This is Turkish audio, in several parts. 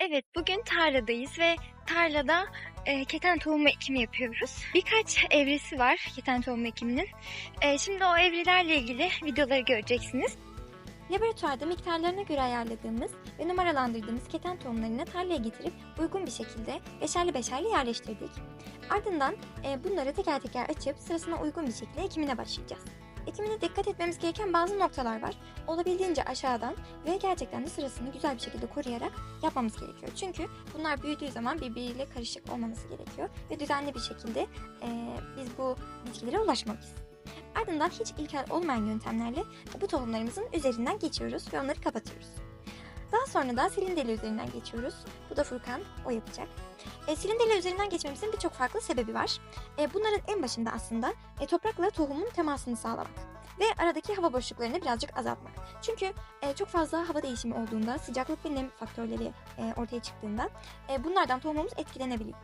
Evet, bugün tarladayız ve tarlada e, keten tohumu ekimi yapıyoruz. Birkaç evresi var keten tohumu ekiminin. E, şimdi o evrelerle ilgili videoları göreceksiniz. Laboratuvarda miktarlarına göre ayarladığımız ve numaralandırdığımız keten tohumlarını tarlaya getirip uygun bir şekilde beşerli beşerli yerleştirdik. Ardından e, bunları teker teker açıp sırasına uygun bir şekilde ekimine başlayacağız. Ekimine dikkat etmemiz gereken bazı noktalar var. Olabildiğince aşağıdan ve gerçekten de sırasını güzel bir şekilde koruyarak yapmamız gerekiyor. Çünkü bunlar büyüdüğü zaman birbiriyle karışık olmaması gerekiyor ve düzenli bir şekilde e, biz bu bitkilere ulaşmalıyız. Ardından hiç ilkel olmayan yöntemlerle bu tohumlarımızın üzerinden geçiyoruz ve onları kapatıyoruz. Daha sonra da silindeli üzerinden geçiyoruz. Bu da Furkan, o yapacak. E, silindeli üzerinden geçmemizin birçok farklı sebebi var. E, bunların en başında aslında e, toprakla tohumun temasını sağlamak ve aradaki hava boşluklarını birazcık azaltmak. Çünkü e, çok fazla hava değişimi olduğunda, sıcaklık ve nem faktörleri e, ortaya çıktığında e, bunlardan tohumumuz etkilenebiliyor.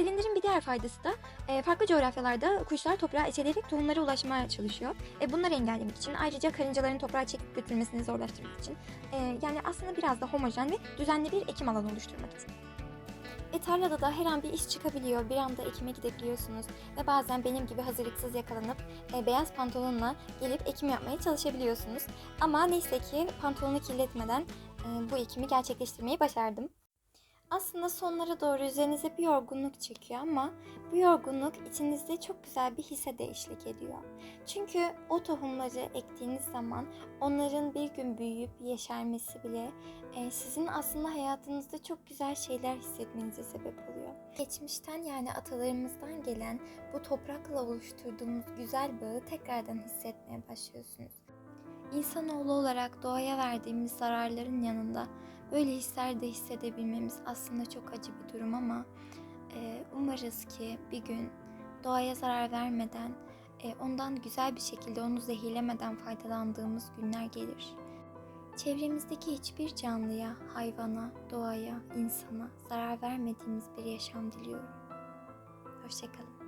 Silindirin bir diğer faydası da e, farklı coğrafyalarda kuşlar toprağa eşeleyerek tohumlara ulaşmaya çalışıyor. E, bunları engellemek için ayrıca karıncaların toprağa çekip götürmesini zorlaştırmak için e, yani aslında biraz da homojen ve düzenli bir ekim alanı oluşturmak için. E tarlada da her an bir iş çıkabiliyor. Bir anda ekime gidebiliyorsunuz. Ve bazen benim gibi hazırlıksız yakalanıp e, beyaz pantolonla gelip ekim yapmaya çalışabiliyorsunuz. Ama neyse ki pantolonu kirletmeden e, bu ekimi gerçekleştirmeyi başardım. Aslında sonlara doğru üzerinize bir yorgunluk çekiyor ama bu yorgunluk içinizde çok güzel bir hisse de eşlik ediyor. Çünkü o tohumları ektiğiniz zaman onların bir gün büyüyüp yeşermesi bile e, sizin aslında hayatınızda çok güzel şeyler hissetmenize sebep oluyor. Geçmişten yani atalarımızdan gelen bu toprakla oluşturduğumuz güzel bağı tekrardan hissetmeye başlıyorsunuz. İnsanoğlu olarak doğaya verdiğimiz zararların yanında böyle hisler de hissedebilmemiz aslında çok acı bir durum ama e, umarız ki bir gün doğaya zarar vermeden, e, ondan güzel bir şekilde onu zehirlemeden faydalandığımız günler gelir. Çevremizdeki hiçbir canlıya, hayvana, doğaya, insana zarar vermediğimiz bir yaşam diliyorum. Hoşçakalın.